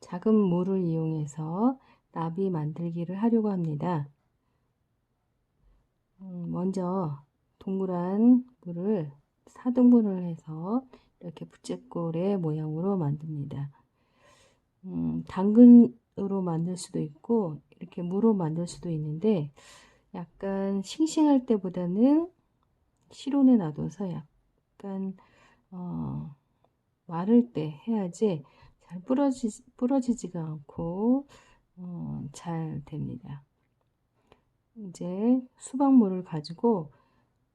작은 물을 이용해서 나비 만들기를 하려고 합니다. 음, 먼저 동그란 물을 4등분을 해서 이렇게 부채꼴의 모양으로 만듭니다. 음, 당근으로 만들 수도 있고 이렇게 무로 만들 수도 있는데 약간 싱싱할 때보다는 실온에 놔둬서 약간 어, 마를 때 해야지 잘 부러지, 부러지지가 않고 어, 잘 됩니다. 이제 수박물을 가지고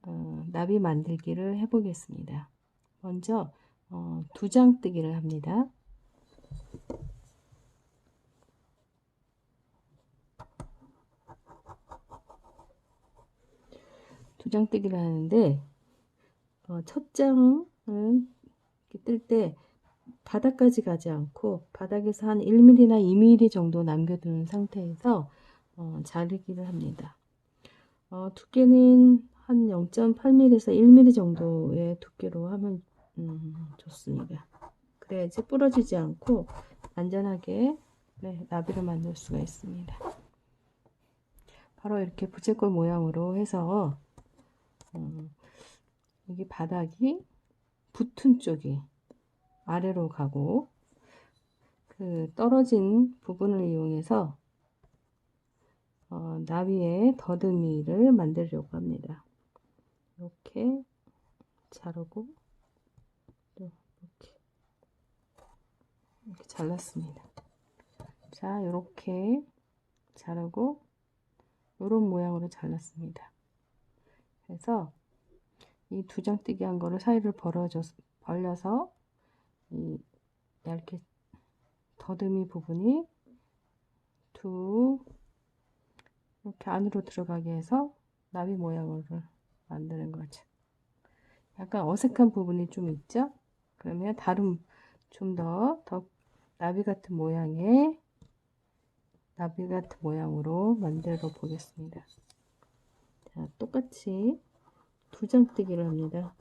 어, 나비 만들기를 해보겠습니다. 먼저 어, 두 장 뜨기를 합니다. 두 장 뜨기를 하는데 어, 첫 장은 뜰때 바닥까지 가지 않고 바닥에서 한 1mm나 2mm 정도 남겨두는 상태에서 어, 자르기를 합니다. 어, 두께는 한 0.8mm에서 1mm 정도의 두께로 하면 음, 좋습니다. 그래야지 부러지지 않고 안전하게 네, 나비를 만들 수가 있습니다. 바로 이렇게 부채꼴 모양으로 해서 음, 여기 바닥이 붙은 쪽이 아래로 가고 그 떨어진 부분을 이용해서 어, 나비의 더듬이를 만들려고 합니다. 이렇게 자르고 또 이렇게 이렇게 잘랐습니다. 자, 이렇게 자르고 이런 모양으로 잘랐습니다. 그래서 이 두 장 뜨기 한 거를 사이를 벌어져 벌려서 이 얇게 더듬이 부분이 두 이렇게 안으로 들어가게 해서 나비 모양으로 만드는 거죠. 약간 어색한 부분이 좀 있죠? 그러면 다른 좀 더 더 나비 같은 모양의 나비 같은 모양으로 만들어 보겠습니다. 자, 똑같이 두 장 뜨기를 합니다.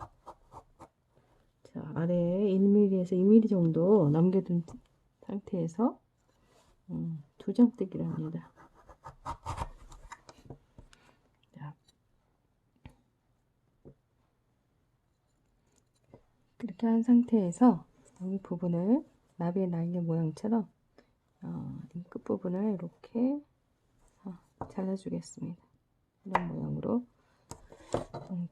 자, 아래에 1mm에서 2mm 정도 남겨둔 상태에서 음, 두장 뜨기를 합니다. 자, 이렇게 한 상태에서 여기 부분을 나비의 날개 모양처럼 어, 이 끝부분을 이렇게 어, 잘라주겠습니다. 이런 모양으로 음,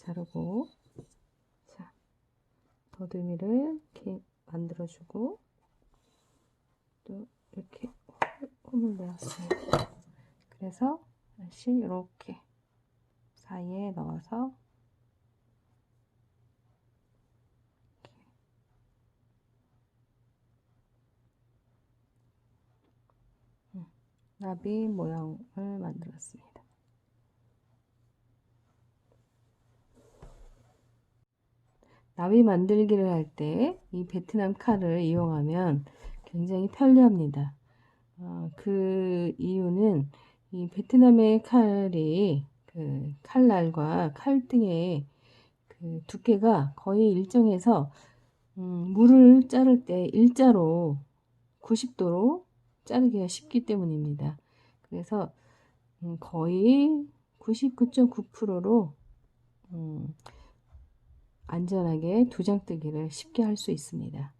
자르고 자 더듬이를 이렇게 만들어주고 또 이렇게 홈을 내었습니다. 그래서 다시 이렇게 사이에 넣어서 나비 모양을 만들었습니다. 나비 만들기를 할 때 이 베트남 칼을 이용하면 굉장히 편리합니다. 어, 그 이유는 이 베트남의 칼이 그 칼날과 칼등의 그 두께가 거의 일정해서 음, 물을 자를 때 일자로 90도로 자르기가 쉽기 때문입니다. 그래서 음, 거의 99.9%로 음, 안전하게 두장 뜨기를 쉽게 할 수 있습니다.